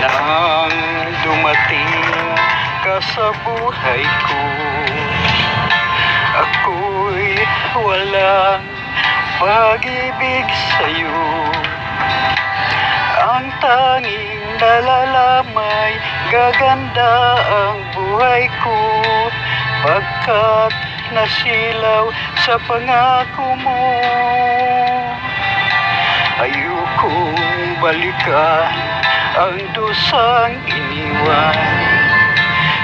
Nang dumating ka sa buhay ko. Ako'y walang pag-ibig sa'yo. Ang tanging nalalamay Gaganda ang buhay ko. Pagkat nasilaw sa pangako mo. Ayokong balikan ang dusang iniwan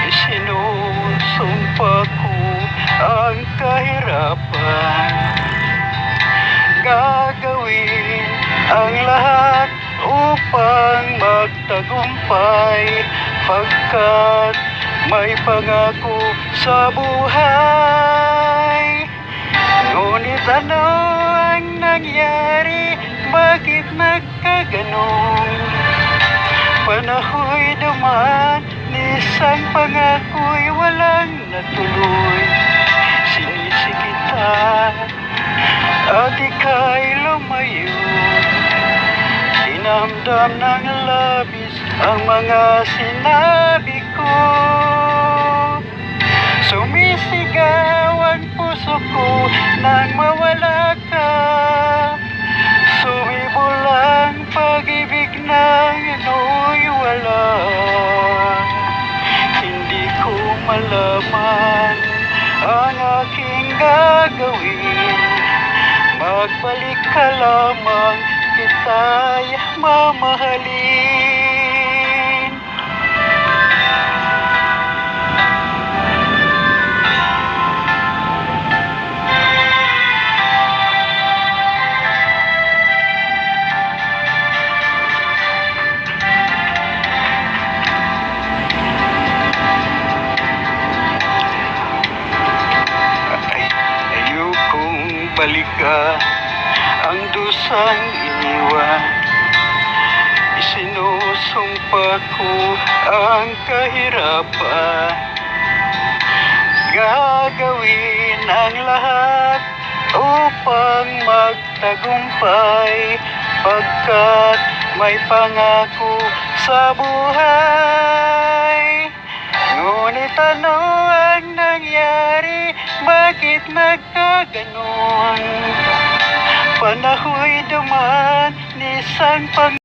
Isinusumpa ko ang kahirapan Gagawin ang lahat upang magtagumpay Pagkat may pangako sa buhay Ngunit ano ang nangyari? Bakit nagkaganon? Panahoy dumaan Nisang pangako'y walang natuloy. Sinisikita At ika'y lumayo. Dinamdam ng labis Ang mga sinabi ko. Sumisigaw ang puso ko Nang mawala malaman ang aking gagawin. Magbalik ka lamang kita'y mamahalin ang dusang iniwan Isinusumpa ko ang kahirapan Gagawin ang lahat upang magtagumpay Pagkat may pangako sa buhay Ngunit ano? Bakit nagkaganon? Panahoy duman, nisang pang